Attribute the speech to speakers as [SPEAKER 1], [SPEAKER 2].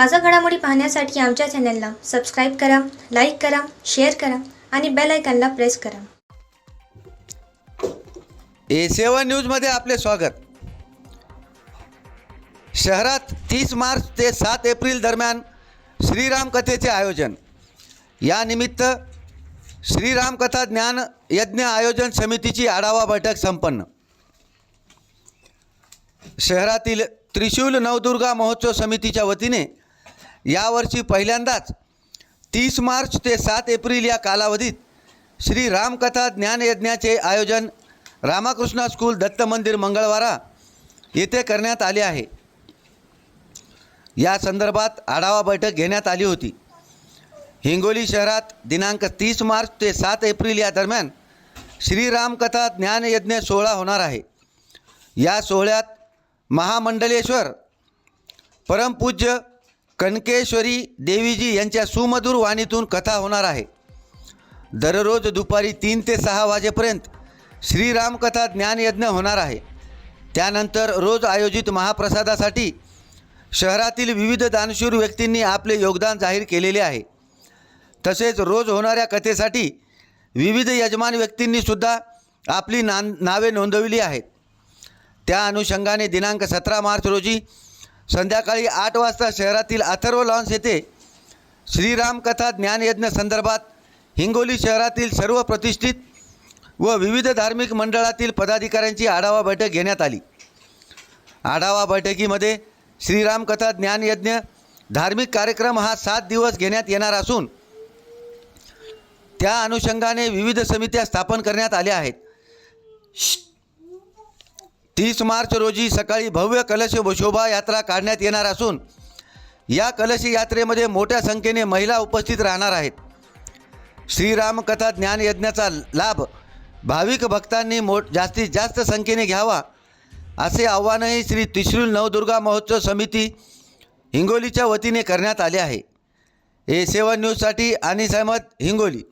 [SPEAKER 1] ताजा घडामोडी पाहण्यासाठी आमच्या चॅनलला सबस्क्राईब करा लाईक करा शेअर करा आणि बेल आयकॉनला प्रेस करा.
[SPEAKER 2] ए सेवन न्यूजमध्ये आपले स्वागत. शहरात तीस मार्च ते सात एप्रिल दरम्यान श्रीराम कथेचे आयोजन. यानिमित्त श्रीरामकथा ज्ञान यज्ञ आयोजन समितीची आढावा बैठक संपन्न. शहरातील त्रिशूल नवदुर्गा महोत्सव समितीच्या वतीने यावर्षी पहिल्यांदाच तीस मार्च ते सात एप्रिल या कालावधीत श्री रामकथा ज्ञानयज्ञाचे आयोजन रामाकृष्ण स्कूल दत्त मंदिर मंगळवारा येथे करण्यात आले आहे. या संदर्भात आढावा बैठक घेण्यात आली होती. हिंगोली शहरात दिनांक तीस मार्च ते सात एप्रिल या दरम्यान श्रीरामकथा ज्ञानयज्ञ सोहळा होणार आहे. या सोहळ्यात महामंडलेश्वर परमपूज्य कनकेश्वरी देवीजी यांच्या सुमधुर वाणीतून कथा होणार आहे. दररोज दुपारी तीन ते सहा वाजेपर्यंत श्रीरामकथा ज्ञानयज्ञ होणार आहे. त्यानंतर रोज आयोजित महाप्रसादासाठी शहरातील विविध दानशूर व्यक्तींनी आपले योगदान जाहीर केलेले आहे. तसेच रोज होणाऱ्या कथेसाठी विविध यजमान व्यक्तींनीसुद्धा आपली नान नावे नोंदविली आहेत. त्या अनुषंगाने दिनांक सतरा मार्च रोजी संध्याकाळी आठ वाजता शहरातील अथर्व लॉन्स येथे श्रीरामकथा ज्ञानयज्ञ संदर्भात हिंगोली शहरातील सर्व प्रतिष्ठित व विविध धार्मिक मंडळातील पदाधिकाऱ्यांची आढावा बैठक घेण्यात आली. आढावा बैठकीमध्ये श्रीरामकथा ज्ञानयज्ञ धार्मिक कार्यक्रम हा सात दिवस घेण्यात येणार असून त्या अनुषंगाने विविध समित्या स्थापन करण्यात आल्या आहेत. तीस मार्च रोजी सकाळी भव्य कलश शोभा यात्रा काढण्यात येणार असून या कलश यात्रेमध्ये मोठ्या संख्येने महिला उपस्थित राहणार आहेत. श्रीरामकथा ज्ञानयज्ञाचा लाभ भाविक भक्तांनी मोठ जास्तीत जास्त संख्येने घ्यावा असे आव्हानही श्री त्रिशूल नवदुर्गा महोत्सव समिती हिंगोलीच्या वतीने करण्यात आले आहे. ए सेवन न्यूजसाठी आणि अहमद हिंगोली.